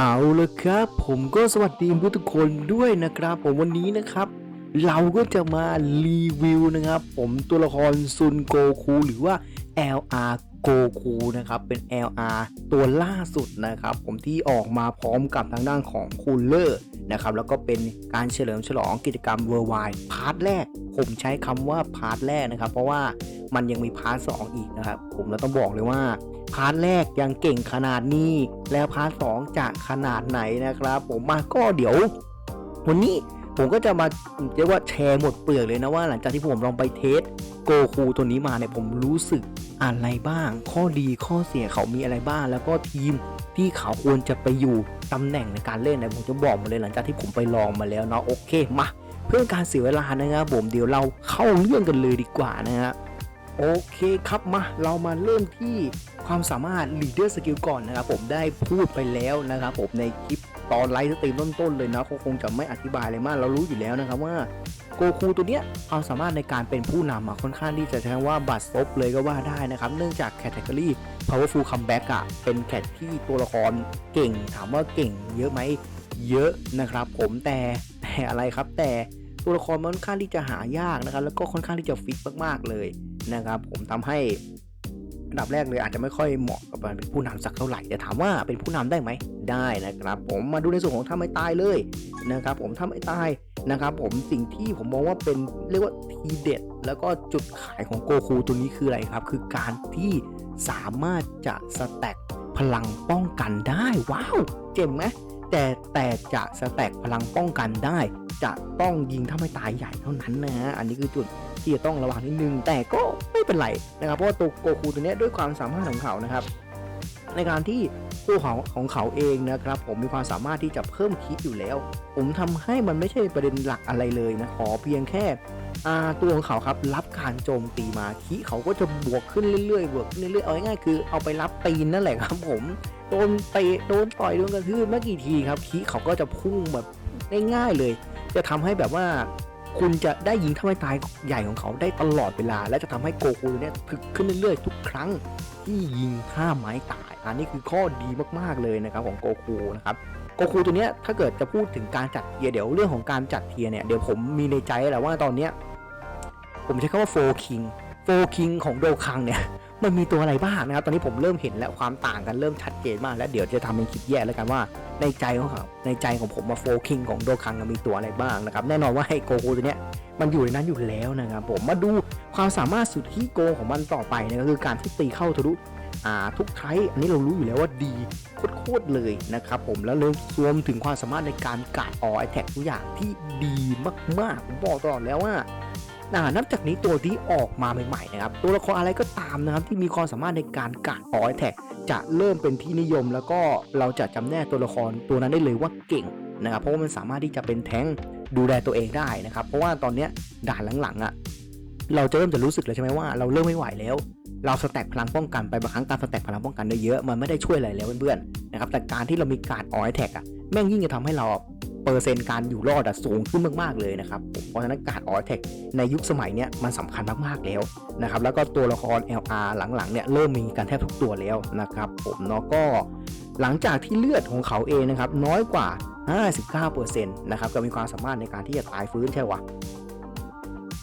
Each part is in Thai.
เอาละครับ ผมก็สวัสดีทุกคนด้วยนะครับ ผมวันนี้นะครับ เราก็จะมารีวิวนะครับ ผมตัวละครซุนโกคูหรือว่า LR โกคูนะครับเป็น LR ตัวล่าสุดนะครับผมที่ออกมาพร้อมกับทางด้านของคูลเลอร์นะครับแล้วก็เป็นการเฉลิมฉลองกิจกรรม Worldwide พาร์ทแรก ผมใช้คำว่าพาร์ทแรกนะครับ เพราะว่ามันยังมีพาร์ทสอีกนะครับ ผมเราต้องบอกเลยว่าพาร์ทแรกยังเก่งขนาดนี้ แล้วพาร์ทสองจะขนาดไหนนะครับ ผมมาก็เดี๋ยว วันนี้ ผมก็จะมาเรียกว่าแชร์หมดเปลือกเลยนะว่า หลังจากที่ผมลองไปเทสโกคูตัวนี้มาเนี่ยผมรู้สึกอะไรบ้าง ข้อดีข้อเสียเขามีอะไรบ้าง แล้วก็ทีมที่เขาควรจะไปอยู่ตำแหน่งในการเล่นนะผมจะบอกหมาเลยหลังจากที่ผมไปลองมาแล้วเนาะโอเคมาเพื่อการเสียเวลานะครับผมเดี๋ยวเราเข้าเรื่องกันเลยดีกว่านะฮะ โอเคครับมาเรามาเริ่มที่ความสามารถ leader skill ก่อนนะครับผมได้พูดไปแล้วนะครับผมในคลิปตอนไลฟ์สตรีมต้นๆเลยนะคงจะไม่อธิบายอะไรมาก เรารู้อยู่แล้วนะครับว่าโกคูตัวเนี้ยความสามารถในการเป็นผู้นำค่อนข้างที่จะใช้ว่าบัตรซบเลยก็ว่าได้นะครับ เนื่องจากแคตตากรี powerful comeback อะเป็นแคตที่ตัวละครเก่ง ถามว่าเก่งเยอะไหมเยอะนะครับ ผมแต่แต่อะไรครับแต่ตัวละครมันค่อนข้างที่จะหายากนะครับแล้วก็ค่อนข้างที่จะฟิกมากๆเลย นะครับ ผมทำให้อันดับแรกเลยอาจจะไม่ค่อยเหมาะกับการเป็นผู้นำสักเท่าไหร่แต่ถามว่าเป็นผู้นำได้ไหมได้นะครับ ผมมาดูในส่วนของถ้าไม่ตายเลยนะครับ ผมถ้าไม่ตายนะครับ ผมสิ่งที่ผมมองว่าเป็นเรียกว่าทีเด็ด แล้วก็จุดขายของโกคูตัวนี้คืออะไรครับ คือการที่สามารถจะสแต็กพลังป้องกันได้ ว้าว เจ๋งไหม แต่แต่จะสแต็กพลังป้องกันได้ จะต้องยิงถ้าไม่ตายใหญ่เท่านั้นนะฮะอันนี้คือจุดที่จะต้องระวังนิดนึง แต่ก็ไม่เป็นไรนะครับเพราะว่าตัวโกคูตัวนี้ด้วยความสามารถของเขานะครับ ในการที่ตัวของของเขาเองนะครับ ผมมีความสามารถที่จะเพิ่มคิดอยู่แล้ว ผมทำให้มันไม่ใช่ประเด็นหลักอะไรเลยนะขอเพียงแค่ตัวของเขาครับรับการโจมตีมาคิเขาก็จะบวกขึ้นเรื่อยๆบวกขึ้นเรื่อยๆเอาง่ายๆคือเอาไปรับตีนนั่นแหละครับผม โดนเตะโดนต่อยโดนกระทืบไม่กี่ทีครับคิเขาก็จะพุ่งแบบง่ายๆเลย จะทำให้แบบว่าคุณจะได้ยิงทำให้ตายใหญ่ของเขาได้ตลอดเวลา และจะทำให้โกคูเนี่ยถึกขึ้นเรื่อยๆ ทุกครั้งที่ยิงข้าไม้ตาย อันนี้คือข้อดีมากๆเลยนะครับของโกคูนะครับโกคูตัวเนี้ยถ้าเกิดจะพูดถึงการจัดเทียเดี๋ยวเรื่องของการจัดเทียเนี่ยเดี๋ยวผมมีในใจแล้วว่าตอนเนี้ยผมใช้คำว่าโฟคิงโฟคิงของโดคังเนี่ย มันมีตัวอะไรบ้างนะครับ ตอนนี้ผมเริ่มเห็นแล้วความต่างกันเริ่มชัดเจนมาก แล้วเดี๋ยวจะทำเป็นคลิปแยกแล้วกันว่าในใจของเขาในใจของผมมาโฟคิงของโดคังมีตัวอะไรบ้างนะครับ แน่นอนว่าไอ้โกคูตัวเนี้ยมันอยู่ในนั้นอยู่แล้วนะครับผมมาดูความสามารถสุดที่โกงของมันต่อไปนะก็คือการที่ตีเข้าทะลุอาทุกไทยอันนี้เรารู้อยู่แล้วว่าดีโคตรเลยนะครับผมแล้วเลยรวมถึงความสามารถในการการออไอแท็กทุกอย่างที่ดีมากๆผมบอกตลอดแล้วว่า นับจากนี้ตัวที่ออกมาใหม่ๆนะครับตัวละครอะไรก็ตามนะครับที่มีความสามารถในการกัดออยแท็กจะเริ่มเป็นที่นิยม แล้วก็เราจะจำแนกตัวละครตัวนั้นได้เลยว่าเก่งนะครับเพราะว่ามันสามารถที่จะเป็นแท้งดูแลตัวเองได้นะครับเพราะว่าตอนนี้ด่านหลังๆอะเราจะเริ่มจะรู้สึกเลยใช่ไหมว่าเราเริ่มไม่ไหวแล้ว เราสแต็กพลังป้องกันไปบางครั้งการสแต็กพลังป้องกันได้เยอะมันไม่ได้ช่วยอะไรแล้วเพื่อนๆนะครับแต่การที่เรามีการออยแท็กอะแม่งยิ่งจะทำให้เรา เปอร์เซ็นต์การอยู่รอดอะสูงขึ้นมากๆเลยนะครับผมเพราะฉะนั้นการออยแท็กในยุคสมัยเนี้ยมันสำคัญมากๆแล้วนะครับ แล้วก็ตัวละคร LR หลังๆเนี่ยเริ่มมีกันแทบทุกตัวแล้วนะครับผมเนาะก็หลังจากที่เลือดของเขาเองนะครับน้อยกว่า 59%นะครับก็มีความสามารถในการที่จะตายฟื้นใช่วะ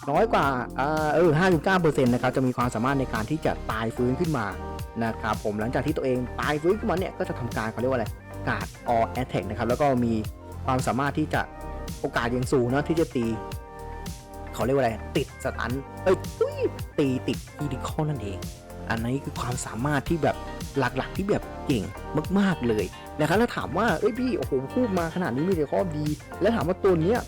น้อยกว่าอ่าเออ59%นะครับจะมีความสามารถในการที่จะตายฟื้นขึ้นมานะครับผมหลังจากที่ตัวเองตายฟื้นขึ้นมาเนี่ยก็จะทำการเขาเรียกว่าอะไรการ์ดออแอตแทกนะครับแล้วก็มี ความสามารถที่จะโอกาสยังสูงนะที่จะตีเขาเรียกว่าอะไร ติดสตันเอ้ยอยตีติดอีดิคอนั่นเอง อันนี้คือความสามารถที่แบบหลักๆที่แบบเก่งมากๆเลยนะครับแล้วถามว่าเอ้ยพี่โอ้โหพูดมาขนาดนี้มีแต่ข้อดี แล้วถามว่าตัวเนี้ย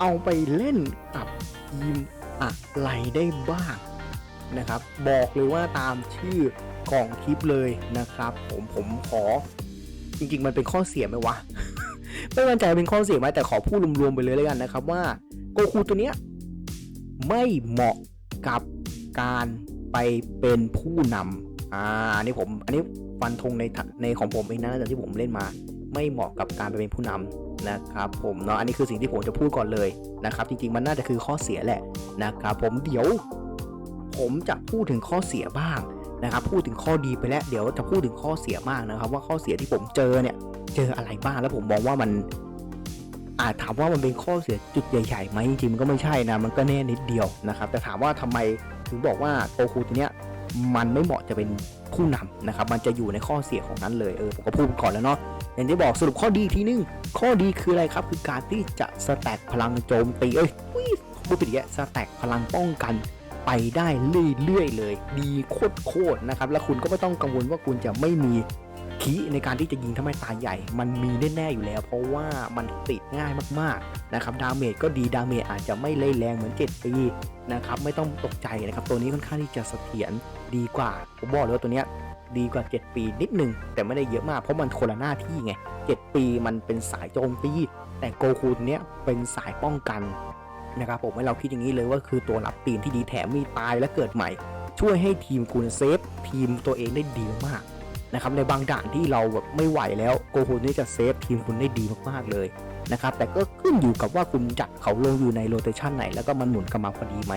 เอาไปเล่นกับทีมอะไรได้บ้างนะครับ บอกเลยว่าตามชื่อของคลิปเลยนะครับ ผมผมขอจริงๆมันเป็นข้อเสียไหมวะ ไม่มั่นใจเป็นข้อเสียไหมแต่ขอพูดรวมๆไปเลยแล้วกันนะครับว่าโกคูตัวเนี้ยไม่เหมาะกับการไปเป็นผู้นำอ่าอันนี้ผม อันนี้ฟันธงในในของผมเองนะจากที่ผมเล่นมา ไม่เหมาะกับการไปเป็นผู้นำนะครับผมเนาะอันนี้คือสิ่งที่ผมจะพูดก่อนเลยนะครับจริงๆมันน่าจะคือข้อเสียแหละนะครับผมเดี๋ยว ผมจะพูดถึงข้อเสียบ้าง นะครับพูดถึงข้อดีไปแล้วเดี๋ยวจะพูดถึงข้อเสียมากนะครับ ว่าข้อเสียที่ผมเจอเนี่ย เจออะไรบ้างแล้วผมมองว่ามัน อาจถามว่ามันเป็นข้อเสียจุดใหญ่ๆไหมจริงๆมันก็ไม่ใช่นะมันก็แน่นิดเดียวนะครับ แต่ถามว่าทำไมถึงบอกว่าโกคูตัวเนี้ยมันไม่เหมาะจะเป็นผู้นำนะครับ มันจะอยู่ในข้อเสียของนั้นเลยเออผมก็พูดก่อนแล้วเนาะอย่างที่บอกสรุปข้อดีทีนึง ข้อดีคืออะไรครับคือการที่จะสแต็กพลังโจมตีเอ้ยพูดผิดแล้วสแต็กพลังป้องกัน ไปได้เรื่อยๆเลย ดีโคตรๆนะครับ แล้วคุณก็ไม่ต้องกังวลว่าคุณจะไม่มีคีในการที่จะยิงทำให้ตายใหญ่ มันมีแน่ๆอยู่แล้ว เพราะว่ามันติดง่ายมากๆนะครับดาเมจก็ดีดาเมจอาจจะไม่เล่ยแรงเหมือน7ปีนะครับไม่ต้องตกใจนะครับตัวนี้ค่อนข้างที่จะเสถียรดีกว่าผมบอกเลยว่าตัวเนี้ยดีกว่า 7 ปีนิดนึง แต่ไม่ได้เยอะมากเพราะมันคนละหน้าที่ไง 7 ปีมันเป็นสายโจมตีแต่โกคูเนี้ยเป็นสายป้องกัน นะครับผมให้เราคิดอย่างนี้เลยว่าคือตัวรับตีนที่ดีแถมมีตายและเกิดใหม่ ช่วยให้ทีมคุณเซฟทีมตัวเองได้ดีมากนะครับในบางด่านที่เราแบบไม่ไหวแล้วโกคูนี่จะเซฟทีมคุณได้ดีมากๆเลยนะครับแต่ก็ขึ้นอยู่กับว่าคุณจัดเขาลงอยู่ในโรเตชันไหน แล้วก็มันหมุนกลับมาพอดีไหม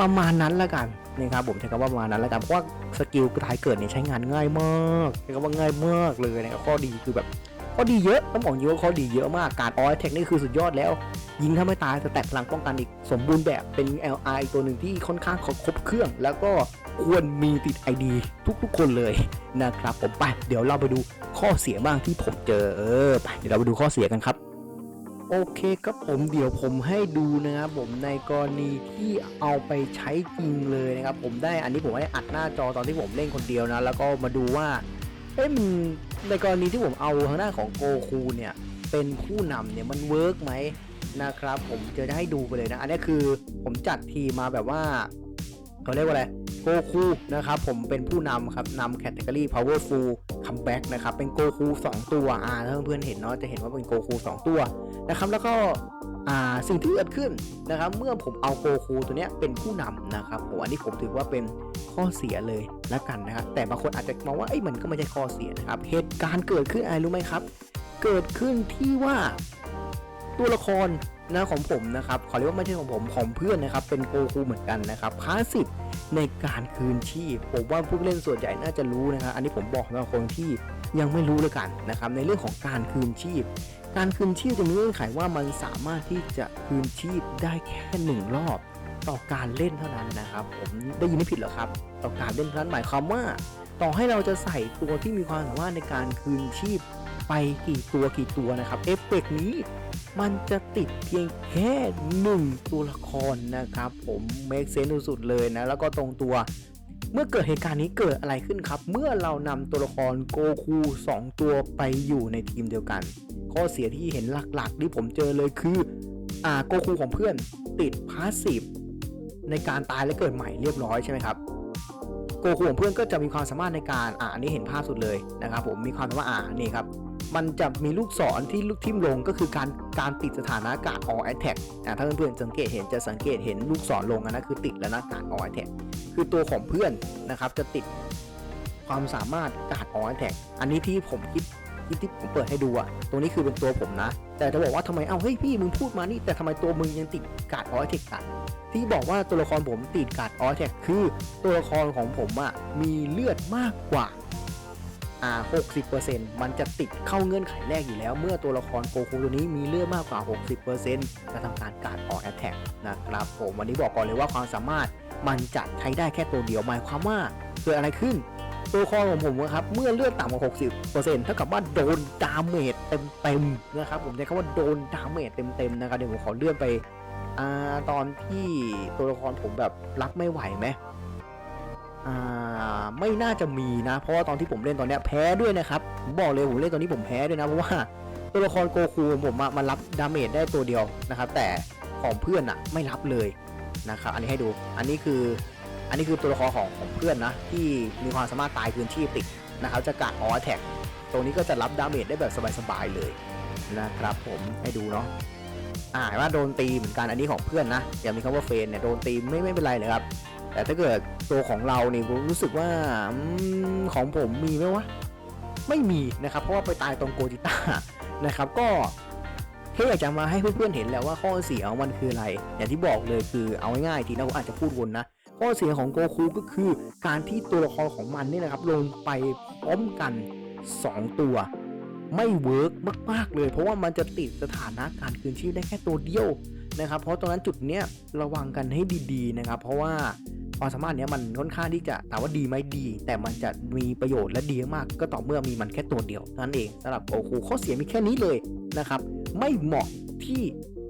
ประมาณนั้นละกันนะครับผมใช้คำว่าประมาณนั้นละกันเพราะว่าสกิลทายเกิดเนี่ยใช้งานง่ายมากใช้คำว่าง่ายมากเลยนะครับข้อดีคือแบบข้อดีเยอะต้องบอกเยอะข้อดีเยอะมากการออยเทคนี่คือสุดยอดแล้ว ยิงถ้าไม่ตายจะแตกพลังป้องกันอีก สมบูรณ์แบบเป็น LI ตัวหนึ่งที่ค่อนข้างครบเครื่อง แล้วก็ควรมีติด ID ทุกๆ คนเลยนะครับผมไปเดี๋ยวเราไปดูข้อเสียบ้างที่ผมเจอเออไปเดี๋ยวเราไปดูข้อเสียกันครับโอเคครับผมเดี๋ยวผมให้ดูนะครับผมในกรณีที่เอาไปใช้จริงเลยนะครับผมได้อันนี้ผมได้อัดหน้าจอตอนที่ผมเล่นคนเดียวนะ แล้วก็มาดูว่าเอ้ยมันในกรณีที่ผมเอาทางด้านของโกคูเนี่ยเป็นผู้นำเนี่ยมันเวิร์กไหม นะครับ ผมจะให้ดูไปเลยนะ อันนี้คือผมจัดทีมมาแบบว่าเขาเรียกว่าอะไรโกคูนะครับผมเป็นผู้นำครับนำแคตตากรี powerful comeback นะครับเป็นโกคู2ตัวอ่าถ้าเพื่อนๆเห็นเนาะจะเห็นว่าเป็นโกคู2ตัวนะครับแล้วก็อ่าสิ่งที่เกิดขึ้นนะครับ เมื่อผมเอาโกคูตัวเนี้ยเป็นผู้นำนะครับผมอันนี้ผมถือว่าเป็นข้อเสียเลยละกันนะครับแต่บางคนอาจจะมองว่าไอ้มันก็ไม่ใช่ข้อเสียนะครับเหตุการณ์เกิดขึ้นอะไรรู้ไหมครับ เกิดขึ้นที่ว่า ตัวละครนะของผมนะครับขอเรียกว่าไม่ใช่ของผมของเพื่อนนะครับ เป็นโกคูเหมือนกันนะครับพาสิบในการคืนชีพผมว่าผู้เล่นส่วนใหญ่น่าจะรู้นะครับอันนี้ผมบอกสำหรับคนที่ยังไม่รู้เลยกันนะครับ ในเรื่องของการคืนชีพ การคืนชีพจะมีเงื่อนไขว่ามันสามารถที่จะคืนชีพได้แค่หนึ่งรอบต่อการเล่นเท่านั้นนะครับ ผมได้ยินไม่ผิดหรอครับ ต่อการเล่นเท่านั้นหมายความว่า ต่อให้เราจะใส่ตัวที่มีความสามารถในการคืนชีพไปกี่ตัวกี่ตัวนะครับเอฟเฟกนี้ มันจะติดเพียงแค่หนึ่งตัวละครนะครับ ผมเมคเซนสุดๆเลยนะ แล้วก็ตรงตัว เมื่อเกิดเหตุการณ์นี้เกิดอะไรขึ้นครับ เมื่อเรานำตัวละครโกคู 2 ตัวไปอยู่ในทีมเดียวกัน ข้อเสียที่เห็นหลักๆ ที่ผมเจอเลยคืออ่าโกคูของเพื่อนติดพาสซีฟในการตายและเกิดใหม่เรียบร้อยใช่ไหมครับโกคูของเพื่อนก็จะมีความสามารถในการอ่าอันนี้เห็นภาพสุดเลยนะครับผมมีความสามารถอ่านี่ครับ มันจะมีลูกศรที่ลูกทิ่มลงก็คือการการติดสถานะการ all attack นะถ้าเพื่อนๆสังเกตเห็นจะสังเกตเห็นลูกศรลงอันนะคือติดแล้วนะการ all attack คือตัวของเพื่อนนะครับจะติดความสามารถการ all attack อันนี้ที่ผมคิดคิดที่ผมเปิดให้ดูอะตัวนี้คือเป็นตัวผมนะ แต่จะบอกว่าทำไม เอ้า เฮ้ย พี่ มึงพูดมานี่ แต่ทำไมตัวมึงยังติดการ all attack กัน ที่บอกว่าตัวละครผมติดการ all attack คือตัวละครของผมอะมีเลือดมากกว่า อ่า60%มันจะติดเข้าเงื่อนไขแรกอยู่แล้ว เมื่อตัวละครโกคูตัวนี้มีเลือดมากกว่า 60%จะทำการการออกแอตแทกนะครับผมวันนี้บอกก่อนเลยว่าความสามารถมันจะใช้ได้แค่ตัวเดียวหมายความว่าเกิดอะไรขึ้น ตัวละครของผมนะครับเมื่อเลือดต่ำกว่า 60%เท่ากับว่าโดนดาเมจเต็มๆนะครับผมใช้คำว่าโดนดาเมจเต็มๆนะครับเดี๋ยวผมขอเลื่อนไปอ่าตอนที่ตัวละครผมแบบรับไม่ไหวไหม อ่าไม่น่าจะมีนะ เพราะว่าตอนที่ผมเล่นตอนเนี้ยแพ้ด้วยนะครับผมบอกเลยผมเล่นตอนนี้ผมแพ้ด้วยนะเพราะว่าตัวละครโกคูของผมอะมันรับดาเมจได้ตัวเดียวนะครับ แต่ของเพื่อนอะไม่รับเลยนะครับอันนี้ให้ดูอันนี้คืออันนี้คือตัวละครของของเพื่อนนะที่มีความสามารถตายคืนชีพติดนะครับจะกัดออแท็กตรงนี้ก็จะรับดาเมจได้แบบสบายๆเลยนะครับผมให้ดูเนาะอ่าว่าโดนตีเหมือนกันอันนี้ของเพื่อนนะอย่ามีคำว่าเฟนเนี่ยโดนตีไม่ไม่เป็นไรเลยครับ แต่ถ้าเกิดตัวของเราเนี่ยผมรู้สึกว่าอของผมมีไหมวะไม่มีนะครับ เพราะว่าไปตายตรงโกจิต้านะครับ ก็แค่อยากจะมาให้เพื่อนๆเห็นแล้วว่าข้อเสียของมันคืออะไร อย่างที่บอกเลยคือเอาง่ายๆทีนะผมอาจจะพูดวนนะข้อเสียของโกคูก็คือการที่ตัวละครของมันนี่นะครับ ลงไปพร้อมกัน 2 ตัว ไม่เวิร์กมากๆเลย เพราะว่ามันจะติดสถานะการคืนชีพได้แค่ตัวเดียวนะครับ เพราะตรงนั้นจุดเนี้ยระวังกันให้ดีๆนะครับ เพราะว่า ความสามารถเนี้ยมันค่อนข้างที่จะถามว่าดีไหมดี แต่มันจะมีประโยชน์และดีมาก ก็ต่อเมื่อมีมันแค่ตัวเดียวเท่านั้นเองสำหรับโกคูข้อเสียมีแค่นี้เลยนะครับ ไม่เหมาะที่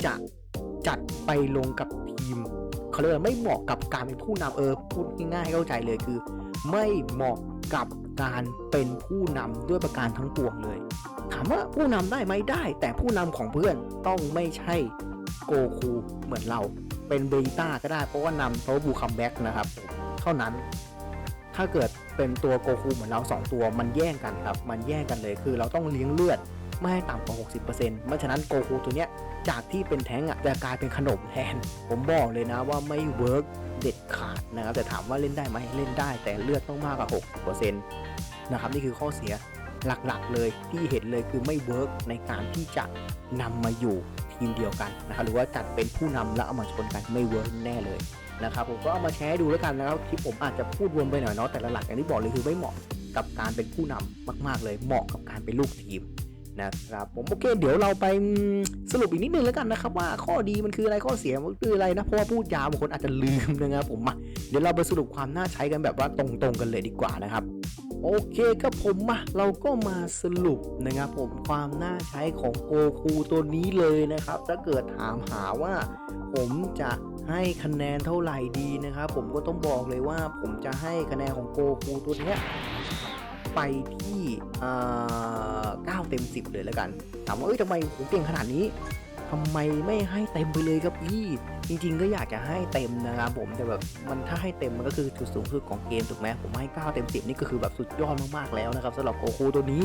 จะจัดไปลงกับทีมเขาเรียกว่าไม่เหมาะกับการเป็นผู้นำเออพูดง่ายๆให้เข้าใจเลยคือ ไม่เหมาะกับการเป็นผู้นำด้วยประการทั้งปวงเลย ถามว่าผู้นำได้ไหมได้ แต่ผู้นำของเพื่อนต้องไม่ใช่โกคูเหมือนเรา เป็นเบต้าก็ได้เพราะว่านำเพราะบูคัมแบ็กนะครับ เท่านั้นถ้าเกิดเป็นตัวโกคูเหมือนเรา 2 ตัวมันแย่งกันครับ มันแย่งกันเลยคือเราต้องเลี้ยงเลือดไม่ให้ต่ำกว่า 60%เพราะฉะนั้นโกคูตัวเนี้ยจากที่เป็นแท้งอะจะกลายเป็นขนมแทน ผมบอกเลยนะว่าไม่เวิร์กเด็ดขาดนะครับ แต่ถามว่าเล่นได้ไหมเล่นได้แต่เลือดต้องมากกว่า 60%นะครับนี่คือข้อเสียหลักๆเลยที่เห็นเลยคือไม่เวิร์กในการที่จะนำมาอยู่ ทีมเดียวกันนะครับหรือว่าจัดเป็นผู้นำแล้วเอามาชนกันไม่เวิร์กแน่เลยนะครับผมก็เอามาแชร์ให้ดูแล้วกันนะครับคลิปผมอาจจะพูดวนไปหน่อยเนาะแต่ละหลักอย่างที่บอกเลยคือไม่เหมาะกับการเป็นผู้นำมาก ๆ เลยเหมาะกับการเป็นลูกทีม นะครับผมโอเคเดี๋ยวเราไปสรุปอีกนิดนึงแล้วกันนะครับ ว่าข้อดีมันคืออะไรข้อเสียมันคืออะไรนะเพราะว่าพูดยาวบางคนอาจจะลืมนะครับผมมาเดี๋ยวเราไปสรุปความน่าใช้กันแบบว่าตรงๆกันเลยดีกว่านะครับโอเคก็ผมมาเราก็มาสรุปนะครับผมความน่าใช้ของโกคูตัวนี้เลยนะครับ ถ้าเกิดถามหาว่า ผมจะให้คะแนนเท่าไหร่ดีนะครับ ผมก็ต้องบอกเลยว่าผมจะให้คะแนนของโกคูตัวเนี้ย ไปที่อ่า9เต็ม10เลยแล้วกัน ถามว่าเอ้ยทำไมผมเก่งขนาดนี้ทำไมไม่ให้เต็มไปเลยครับพี่ จริง ๆ ก็อยากจะให้เต็มนะครับผมแต่แบบมันถ้าให้เต็มมันก็คือจุดสูงสุดของเกมถูกไหมผมให้ 9 เต็ม 10 นี่ก็คือแบบสุดยอดมากๆแล้วนะครับสำหรับโกคูตัวนี้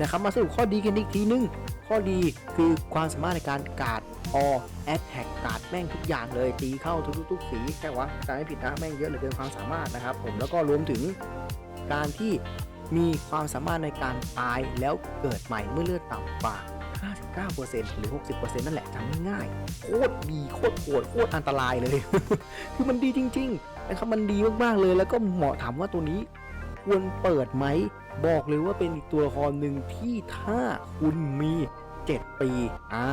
นะครับมาสรุปข้อดีกันอีกทีนึง ข้อดีคือความสามารถในการการ์ดออแอตแทกการ์ดแม่งทุกอย่างเลยตีเข้าทุกๆสีแค่ว่าการไม่ผิดนะแม่งเยอะเหลือเกินความสามารถนะครับผมแล้วก็รวมถึงการที่ มีความสามารถในการตายแล้วเกิดใหม่เมื่อเลือดต่ำกว่า 59%หรือ 60%นั่นแหละจำง่ายๆโคตรดีโคตรโหดโคตรอันตรายเลย คือมันดีจริงๆนะครับมันดีมากๆเลยแล้วก็เหมาะถามว่าตัวนี้ควรเปิดไหม บอกเลยว่าเป็นอีกตัวละครหนึ่งที่ถ้าคุณมี 7 ปี อ่า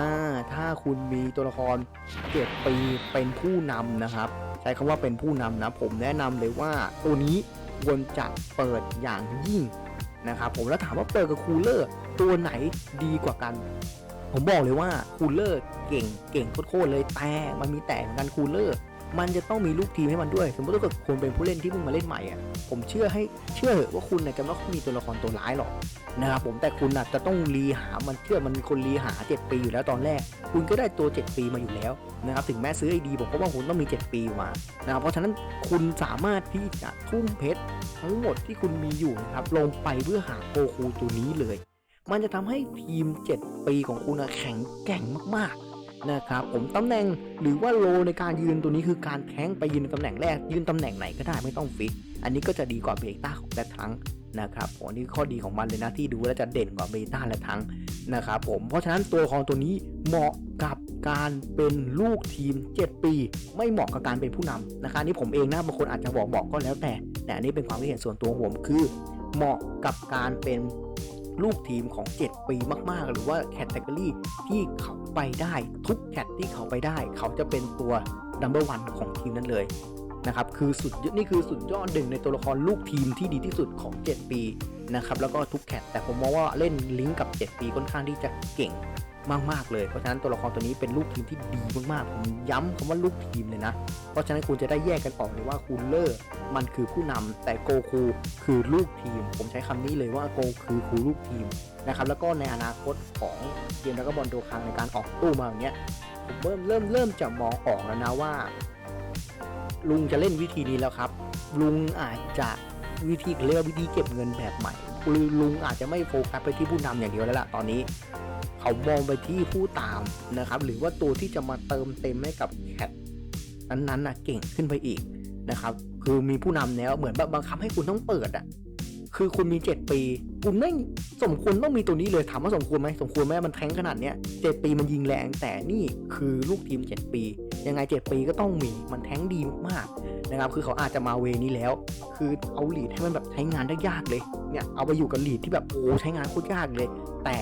ถ้าคุณมีตัวละคร 7 ปีเป็นผู้นำนะครับ ใช้คำว่าเป็นผู้นำนะ ผมแนะนำเลยว่าตัวนี้ ควรจะเปิดอย่างยิ่งนะครับผมแล้วถามว่าเปิดกับคูลเลอร์ตัวไหนดีกว่ากัน ผมบอกเลยว่าคูลเลอร์เก่งเก่งโคตรเลยแต่มันมีแต่เหมือนกันคูลเลอร์ มันจะต้องมีลูกทีมให้มันด้วย สมมติถ้าเกิดคุณเป็นผู้เล่นที่เพิ่งมาเล่นใหม่อะผมเชื่อให้เชื่อเหอะว่าคุณเนี่ยจะไม่ค่อยมีตัวละครตัวร้ายหรอกนะครับผมแต่คุณอาจจะต้องรีหามันเชื่อมันมีคนรีหา 7 ปีอยู่แล้วตอนแรก คุณก็ได้ตัว 7 ปีมาอยู่แล้วนะครับถึงแม้ซื้อไอดีผมก็ว่าคุณต้องมี 7 ปีมานะครับเพราะฉะนั้นคุณสามารถที่จะทุ่มเพชรทั้งหมดที่คุณมีอยู่นะครับลงไปเพื่อหาโกคูตัวนี้เลย มันจะทำให้ทีม 7 ปีของคุณนะแข็งแกร่งมากๆ นะครับผมตำแหน่งหรือว่าโลในการยืนตัวนี้คือการแท้งไปยืนตำแหน่งแรก ยืนตำแหน่งไหนก็ได้ไม่ต้องฟิก อันนี้ก็จะดีกว่าเบต้าของแต่ทั้งนะครับผมนนี้ข้อดีของมันเลยนะที่ดูแล้วจะเด่นกว่าเบต้าและทั้งนะครับผมเพราะฉะนั้นตัวละครตัวนี้เหมาะกับการเป็นลูกทีม 7 ปี ไม่เหมาะกับการเป็นผู้นำนะครับนี่ผมเองนะบางคนอาจจะบอกบอกก็แล้วแต่ แต่อันนี้เป็นความคิดเห็นส่วนตัวของผมคือ เหมาะกับการเป็น ลูกทีมของ 7 ปีมาก ๆ หรือว่าแคตตากรีที่เขาไปได้ทุกแคตที่เขาไปได้ เขาจะเป็นตัวดัมเบิลวันของทีมนั้นเลยนะครับคือสุดยอดนี่คือสุดยอดหนึ่งในตัวละครลูกทีมที่ดีที่สุดของ 7 ปีนะครับแล้วก็ทุกแคตแต่ผมมองว่าเล่นลิงก์กับ 7 ปีค่อนข้างที่จะเก่ง มากๆเลย เพราะฉะนั้นตัวละครตัวนี้เป็นลูกทีมที่ดีมากๆ ผมย้ำคำว่าลูกทีมเลยนะ เพราะฉะนั้นคุณจะได้แยกกันออกเลยว่าคูลเลอร์มันคือผู้นำแต่โกคูคือลูกทีม ผมใช้คำนี้เลยว่าโกคือคือลูกทีมนะครับ แล้วก็ในอนาคตของเกมดราก้อนบอลโดคังในการออกตู้มาอย่างเงี้ย ผมเริ่มเริ่มเริ่มจะมองออกแล้วนะว่า ลุงจะเล่นวิธีนี้แล้วครับ ลุงอาจจะวิธีเรียกว่าวิธีเก็บเงินแบบใหม่หรือลุงอาจจะไม่โฟกัสไปที่ผู้นำอย่างเดียวแล้วล่ะตอนนี้ เขามองไปที่ผู้ตามนะครับ หรือว่าตัวที่จะมาเติมเต็มให้กับแคทนั้นๆนะเก่งขึ้นไปอีกนะครับ คือมีผู้นำแล้วเหมือนแบบบังคับให้คุณต้องเปิดอะคือคุณมี 7 ปี คุณไม่สมควรต้องมีตัวนี้เลยถามว่าสมควรไหมสมควรไหมมันแทงขนาดเนี้ยเจ็ดปีมันยิงแรงแต่นี่คือลูกทีม 7 ปี ยังไง 7 ปีก็ต้องมีมันแทงดีมากๆนะครับ คือเขาอาจจะมาเวนี้แล้ว คือเอาลีดให้มันแบบใช้งานได้ยากเลยเนี่ยเอาไปอยู่กับลีดที่แบบโอ้ใช้งานโคตรยากเลย แต่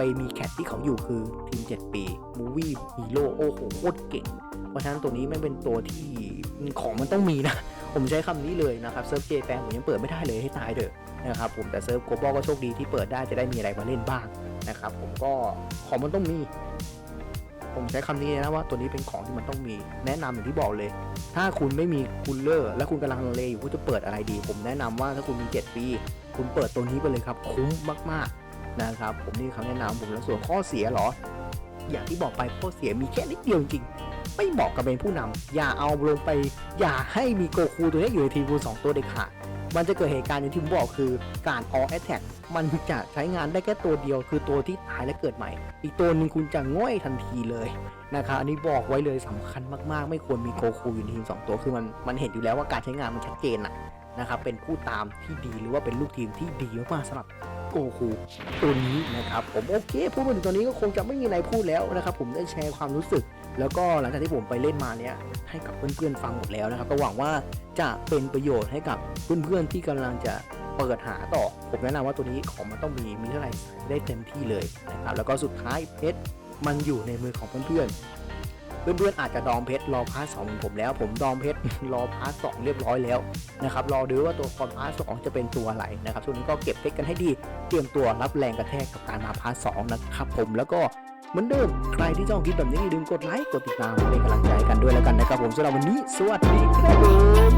ไปมีแคทที่เขาอยู่คือทีม 7 ปีมูวี่ฮีโร่โอ้โหโคตรเก่ง เพราะฉะนั้นตัวนี้ไม่เป็นตัวที่ของมันต้องมีนะ ผมใช้คำนี้เลยนะครับเซิร์ฟเจแปนผมยังเปิดไม่ได้เลยให้ตายเถอะนะครับผมแต่เซิร์ฟโกบอลก็โชคดีที่เปิดได้จะได้มีอะไรมาเล่นบ้างนะครับผมก็ของมันต้องมี ผมใช้คำนี้นะว่าตัวนี้เป็นของที่มันต้องมีแนะนำอย่างที่บอกเลย ถ้าคุณไม่มีคูลเลอร์ และคุณกำลังลังเลอยู่ว่าจะเปิดอะไรดี ผมแนะนำว่าถ้าคุณมี 7 ปี คุณเปิดตัวนี้ไปเลยครับคุ้มมากๆ นะครับผมนี่คำแนะนำผมแล้วส่วนข้อเสียหรอ อย่างที่บอกไปข้อเสียมีแค่นิดเดียวจริงไม่เหมาะกับเป็นผู้นำอย่าเอาลงไป อย่าให้มีโกคูตัวนี้อยู่ในทีมคูณสองตัวเด็ดขาดมันจะเกิดเหตุการณ์อย่างที่ผมบอกคือการ all attack มันจะใช้งานได้แค่ตัวเดียว คือตัวที่ตายและเกิดใหม่ อีกตัวหนึงคุณจะง่อยทันทีเลยนะครับอันนี้บอกไว้เลยสำคัญมากๆ ไม่ควรมีโกคูอยู่ในทีมสองตัวคือมันมันเห็นอยู่แล้วว่าการใช้งานมันชัดเจนอะนะครับเป็นผู้ตามที่ดีหรือว่าเป็นลูกทีมที่ดีมากๆสำหรับ โกคูตัวนี้นะครับผมโอเคพูดมาถึงตอนนี้ก็คงจะไม่มีอะไรพูดแล้วนะครับผมได้แชร์ความรู้สึก แล้วก็หลังจากที่ผมไปเล่นมาเนี่ยให้กับเพื่อนๆฟังหมดแล้วนะครับก็หวังว่าจะเป็นประโยชน์ให้กับเพื่อนๆที่กำลังจะเปิดหาต่อ ผมแนะนำว่าตัวนี้ของมันต้องมีมีเท่าไหร่ได้เต็มที่เลยนะครับแล้วก็สุดท้ายเพชรมันอยู่ในมือของเพื่อนๆ เพื่อนๆอาจจะดองเพชรรอพาร์ทสองผมแล้ว ผมดองเพชรรอพาร์ทสองเรียบร้อยแล้วนะครับรอดูว่าตัวคอมพาร์ทสองจะเป็นตัวอะไรนะครับช่วงนี้ก็เก็บเพชรกันให้ดีเตรียมตัวรับแรงกระแทกกับการมาพาร์ทสองนะครับผมแล้วก็เหมือนเดิมใครที่ชอบคลิปแบบนี้อย่าลืมกดไลค์กดติดตามเป็นกำลังใจกันด้วยแล้วกันนะครับผมสำหรับวันนี้ สวัสดีครับ